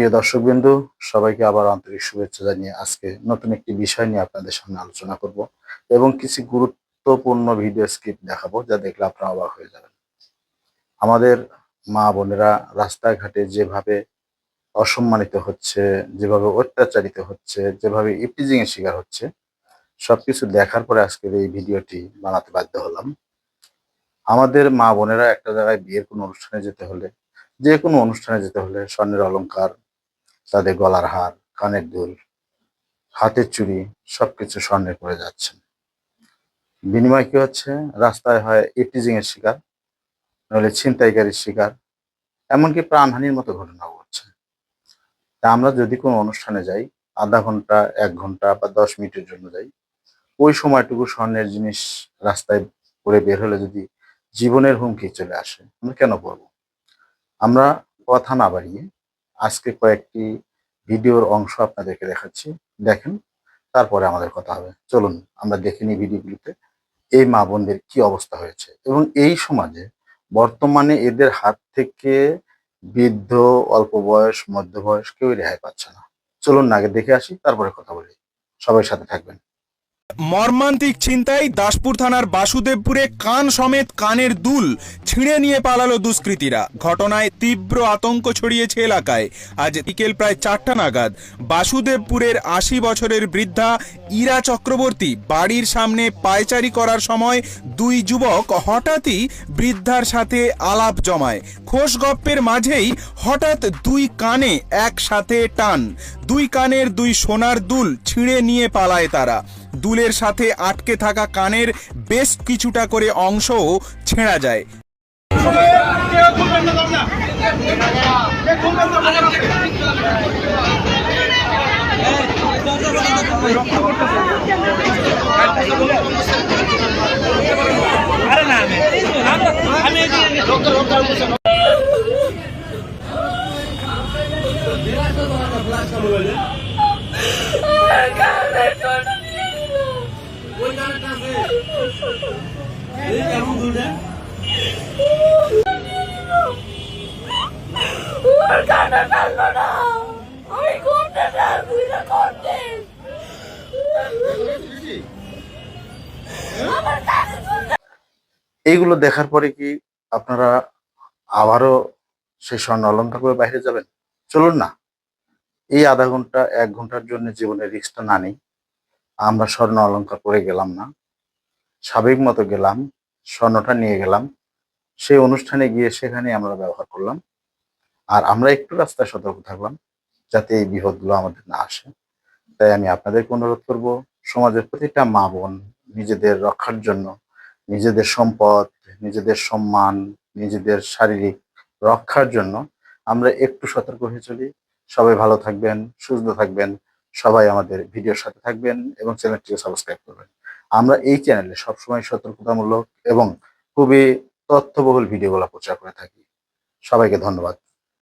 প্রিয় দর্শকবৃন্দু, সবাইকে আবার আন্তরিক শুভেচ্ছা জানিয়ে আজকে নতুন একটি বিষয় নিয়ে আপনাদের সামনে আলোচনা করব এবং কিছু গুরুত্বপূর্ণ ভিডিও স্কিপ দেখাবো যা দেখলে আপনারা অবাক হয়ে যাবেন। আমাদের মা বোনেরা রাস্তাঘাটে যেভাবে অসম্মানিত হচ্ছে, যেভাবে অত্যাচারিত হচ্ছে, যেভাবে ইপিজিং এর শিকার হচ্ছে, সবকিছু দেখার পরে আজকের এই ভিডিওটি বানাতে বাধ্য হলাম। আমাদের মা বোনেরা একটা জায়গায় বিয়ের কোনো অনুষ্ঠানে যেতে হলে, যে কোনো অনুষ্ঠানে যেতে হলে স্বর্ণের অলংকার তাদের গলার হার, কানের দুল, হাতের চুড়ি, সবকিছু স্বর্ণের করে যাচ্ছেন বিনিময় কি হচ্ছে? রাস্তায় হয় ইটিজিং এর শিকার, নইলে ছিনতাইকারীর শিকার, এমনকি প্রাণহানির মতো ঘটনা ঘটছে। তা আমরা যদি কোনো অনুষ্ঠানে যাই, আধা ঘণ্টা, এক ঘণ্টা বা দশ মিনিটের জন্য যাই, ওই সময়টুকু স্বর্ণের জিনিস রাস্তায় পরে বের হলে যদি জীবনের হুমকি চলে আসে, আমরা কেন পড়ব? আমরা কথা না বাড়িয়ে আজকে কয়েকটি ভিডিওর অংশ আপনাদেরকে দেখাচ্ছি। দেখেন, তারপরে আমাদের কথা হবে। চলুন, আমরা দেখে নিই ভিডিওগুলিতে এই মা বোনদের কি অবস্থা হয়েছে। এবং এই সমাজে বর্তমানে এদের হাত থেকে বৃদ্ধ, অল্প বয়স মধ্য বয়স কেউই রেহাই পাচ্ছে না। চলুন, আগে দেখে আসি, তারপরে কথা বলি। সবাই সাথে থাকবেন। মর্মান্তিক ছিনতাই দাসপুর থানার বাসুদেবপুরে কান সমেত কানের দুল ছিঁড়ে নিয়ে পালালো দুষ্কৃতীরা। ঘটনায় তীব্র আতঙ্ক ছড়িয়েছে এলাকায়। আজ বিকেল প্রায় চারটা নাগাদ বাসুদেবপুরের আশি বছরের বৃদ্ধা ইরা চক্রবর্তী বাড়ির সামনে পায়চারি করার সময় দুই যুবক হঠাৎই বৃদ্ধার সাথে আলাপ জমায়। খোশ গপ্পের মাঝেই হঠাৎ দুই কানে একসাথে টান। দুই কানের দুই সোনার দুল ছিঁড়ে নিয়ে পালায় তারা। দুলের সাথে আটকে থাকা কানের বেশ কিছুটা করে অংশও ছেঁড়া যায়। এইগুলো দেখার পরে কি আপনারা আবারও সেই স্বর্ণ অলঙ্কার করে বাইরে যাবেন? চলুন না। এই আধা ঘণ্টা, এক ঘণ্টার জন্য জীবনের রিস্কটা না নেই। আমরা স্বর্ণ অলঙ্কার করে গেলাম না। স্বাভাবিক মতো গেলাম। স্বর্ণটা নিয়ে গেলাম। সেই অনুষ্ঠানে গিয়ে সেখানে আমরা ব্যবহার করলাম। আর আমরা একটু রাস্তায় সতর্ক থাকলাম যাতে এই বিপদগুলো আমাদের না আসে। তাই আমি আপনাদেরকে অনুরোধ করব, সমাজের প্রতিটা মা বোন নিজেদের রক্ষার জন্য, নিজেদের সম্পদ, নিজেদের সম্মান, নিজেদের শারীরিক রক্ষার জন্য আমরা একটু সতর্ক হয়ে চলি। সবাই ভালো থাকবেন, সুস্থ থাকবেন, সবাই আমাদের ভিডিওর সাথে থাকবেন এবং চ্যানেলটিকে সাবস্ক্রাইব করবেন। আমরা এই চ্যানেলে সবসময় সতর্কতামূলক এবং খুবই তথ্যবহুল ভিডিওগুলো প্রচার করে থাকি। সবাইকে ধন্যবাদ।